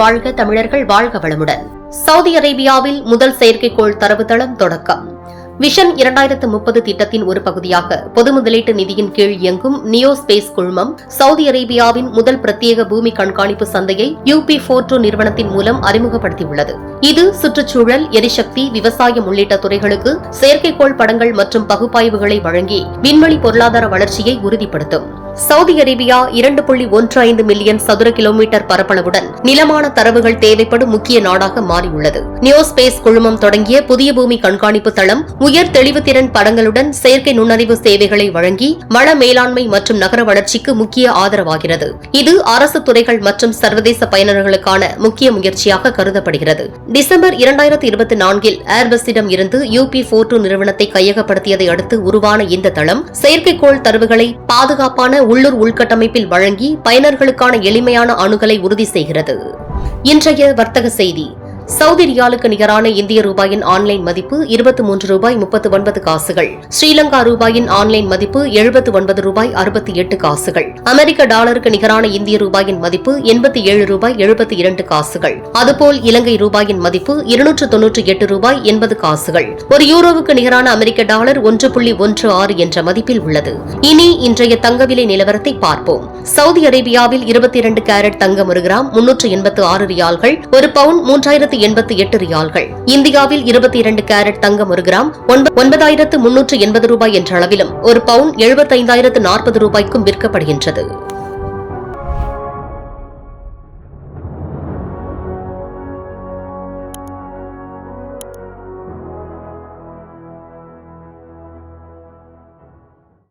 வாழ்க தமிழர்கள் வாழ்க வளமுடன். சவுதி அரேபியாவில் முதல் செயற்கைக்கோள் தரவுத்தளம் தொடக்கம். விஷன் இரண்டாயிரத்து முப்பது திட்டத்தின் ஒரு பகுதியாக பொது முதலீட்டு நிதியின் கீழ் இயங்கும் நியோ ஸ்பேஸ் குழுமம் சவுதி அரேபியாவின் முதல் பிரத்யேக பூமி கண்காணிப்பு சந்தையை யூபி போர்டோ நிறுவனத்தின் மூலம் அறிமுகப்படுத்தியுள்ளது. இது சுற்றுச்சூழல் எரிசக்தி விவசாயம் உள்ளிட்ட துறைகளுக்கு செயற்கைக்கோள் படங்கள் மற்றும் பகுப்பாய்வுகளை வழங்கி விண்வெளி பொருளாதார வளர்ச்சியை உறுதிப்படுத்தும். சவுதி அரேபியா இரண்டு புள்ளி ஒன்று ஐந்து மில்லியன் சதுர கிலோமீட்டர் பரப்பளவுடன் நிலமான தரவுகள் தேவைப்படும் முக்கிய நாடாக மாறியுள்ளது. நியோஸ்பேஸ் குழுமம் தொடங்கிய புதிய பூமி கண்காணிப்பு தளம் உயர் தெளிவுத்திறன் படங்களுடன் செயற்கை நுண்ணறிவு சேவைகளை வழங்கி வள மேலாண்மை மற்றும் நகர வளர்ச்சிக்கு முக்கிய ஆதரவாகிறது. இது அரசு துறைகள் மற்றும் சர்வதேச பயனர்களுக்கான முக்கிய முயற்சியாக கருதப்படுகிறது. டிசம்பர் இரண்டாயிரத்தி இருபத்தி நான்கில் ஏர்பஸிடம் இருந்து யூபி போர் நிறுவனத்தை கையகப்படுத்தியதை அடுத்து உருவான இந்த தளம் செயற்கைக்கோள் தரவுகளை பாதுகாப்பான உள்ளூர் உள்கட்டமைப்பில் வழங்கி பயனர்களுக்கான எளிமையான அணுகலை உறுதி செய்கிறது. இன்றைய வர்த்தக செய்தி. சவுதி ரியாலுக்கு நிகரான இந்திய ரூபாயின் ஆன்லைன் மதிப்பு இருபத்தி மூன்று ரூபாய் முப்பத்து ஒன்பது காசுகள். ஸ்ரீலங்கா ரூபாயின் ஆன்லைன் மதிப்பு எழுபத்து ஒன்பது ரூபாய் அறுபத்தி எட்டு காசுகள். அமெரிக்க டாலருக்கு நிகரான இந்திய ரூபாயின் மதிப்பு எண்பத்தி ஏழு ரூபாய் எழுபத்தி இரண்டு காசுகள். அதுபோல் இலங்கை ரூபாயின் மதிப்பு இருநூற்று தொன்னூற்றி எட்டு ரூபாய் எண்பது காசுகள். ஒரு யூரோவுக்கு நிகரான அமெரிக்க டாலர் ஒன்று புள்ளி ஒன்று ஆறு என்ற மதிப்பில் உள்ளது. இனி இன்றைய தங்கவிலை நிலவரத்தை பார்ப்போம். சவுதி அரேபியாவில் இருபத்தி இரண்டு கேரட் தங்கம் ஒரு கிராம் முன்னூற்று எண்பத்து ஆறு ரியால்கள் ஒரு பவுன் மூன்றாயிரத்து எண்பத்து எட்டு ரியால்கள். இந்தியாவில் இருபத்தி இரண்டு கேரட் தங்கம் ஒரு கிராம் ஒன்பதாயிரத்து முன்னூற்று எண்பது ரூபாய் என்ற அளவிலும் ஒரு பவுன் எழுபத்தைந்தாயிரத்து நாற்பது ரூபாய்க்கும் விற்கப்படுகின்றது.